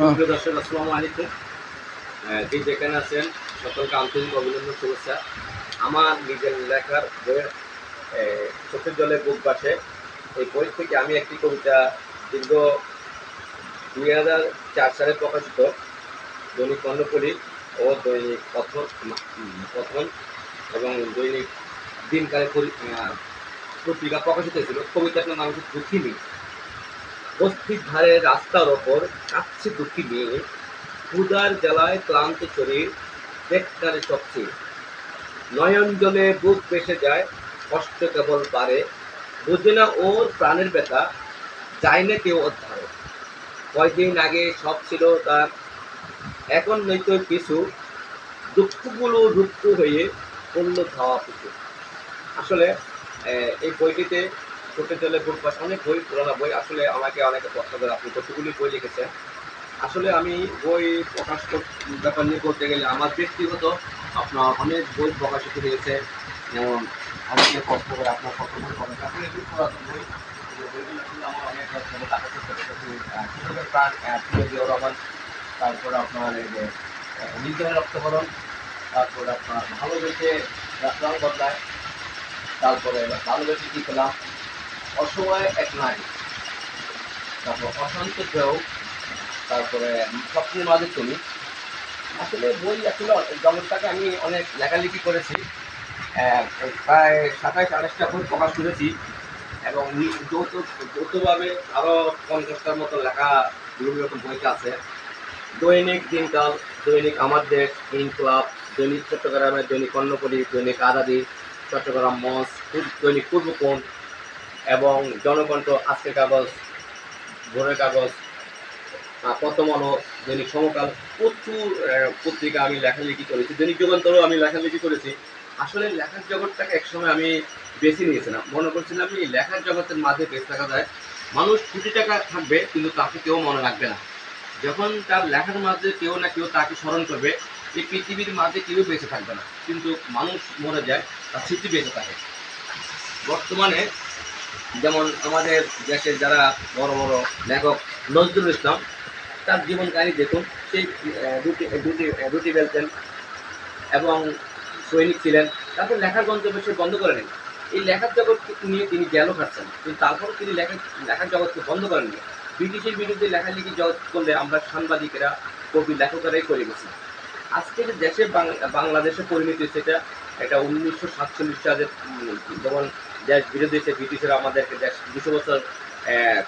হ্যাঁ। দর্শক আসসালামু আলাইকুম। যে যেখানে আছেন সকলকে আন্তরিক অভিনন্দন শুভেচ্ছা। আমার নিজের লেখার বইয়ের চোখের জলে বুক বাসে। এই বই থেকে আমি একটি কবিতা দীর্ঘ দুই হাজার চার সালে প্রকাশিত দৈনিক কর্ণপল্লী ও দৈনিক পথন উম, এবং দৈনিক দিনকালে পত্রিকা প্রকাশিত হয়েছিল। কবিতাটার নাম হচ্ছে দুঃখিনী। বস্তির ধারে রাস্তার ওপর কাচ্ছে দুঃখী মেয়ে। ক্ষুদার জ্বালায় ক্লান্ত শরীর, বেকারে সবচেয়ে নয়ন জলে বুক বেসে যায়, কষ্ট কেবল পারে বুঝে না ওর প্রাণের ব্যথা, যায় না কেউ অধ্যায়। কয়দিন আগে সব ছিল তার। এখন নয়তো কিছু। দুঃখগুলো দুঃখ হয়ে পড়ল ধাওয়া পিছু আসলে এই বইটিতে ছোটো জলে বুক বাস অনেক বই পুরানো বই। আসলে আমাকে অনেকে প্রশ্ন করে আপনি কতগুলি বই লিখেছেন? আসলে আমি বই প্রকাশ ব্যাপার নিয়ে করতে গেলে আমার ব্যক্তিগত আপনার অনেক বই প্রকাশিত হয়েছে। যেমন অনেকে কষ্ট করে আপনার কত বই প্রকাশ আসলে এগুলো পুরাতন বই। তারপর আপনার এই যে আহ, রক্তকরণ তারপর আপনার ভালোবেসে রং বদলায় তারপরে ভালোবেসে কি পেলাম অসময়ে এক নারী। তারপর অশান্ত কেউ, তারপরে স্বপ্নের মাঝে তুমি। আসলে বই আসলে জগৎটাকে আমি অনেক লেখালেখি করেছি। প্রায় সাতাইশ, আঠাশটা বই প্রকাশ করেছি। এবং যৌথ, যৌথভাবে আরও পঞ্চাশটার মতো লেখা, বিভিন্ন রকম বইতে আছে। দৈনিক দিনকাল, দৈনিক আমার দেশ ইনক্লাব দৈনিক চট্টগ্রামের দৈনিক কর্ণপল্লী দৈনিক আদাদি চট্টগ্রাম মঞ্চ, দৈনিক পূর্বকোণ এবং জনকণ্ঠ আজকের কাগজ ভোরের কাগজ আহ, প্রথমন দৈনিক সমকাল প্রচুর পত্রিকা আমি লেখালেখি করেছি দৈনিক যুগান্তরও আমি লেখালেখি করেছি। আসলে লেখার জগৎটাকে একসময় আমি বেছে নিয়েছিলাম। মনে করছিলাম এই লেখার জগতের মাঝে বেঁচে থাকা যায়। মানুষ কোটি টাকা থাকবে কিন্তু তাকে কেউ মনে রাখবে না। যখন তার লেখার মাঝে কেউ না কেউ তাকে স্মরণ করবে এই পৃথিবীর মাঝে কেউ বেঁচে থাকবে না। কিন্তু মানুষ মরে যায় তার স্মৃতি বেঁচে থাকে। বর্তমানে যেমন আমাদের দেশের যারা বড় বড় লেখক নজরুল ইসলাম তার জীবন কাহিনী দেখুন সেই দুটি দুটি দুটি বেলতেন এবং সৈনিক ছিলেন তারপর লেখার গন্তব্য সে বন্ধ করে নেন। এই লেখার জগৎ নিয়ে তিনি জ্ঞানও খাচ্ছেন কিন্তু তারপরও তিনি লেখা লেখার জগৎকে বন্ধ করেননি ব্রিটিশের বিরুদ্ধে লেখালেখি জগৎ করলে আমরা সাংবাদিকেরা কবি লেখকেরাই করে গেছি। আজকে যে দেশে বাংলাদেশে পরিণতি সেটা এটা উনিশশো সাতচল্লিশ সালে উম, যেমন দেশ বিরোধী সে ব্রিটিশরা আমাদেরকে দেশ দুশো বছর হ্যাঁ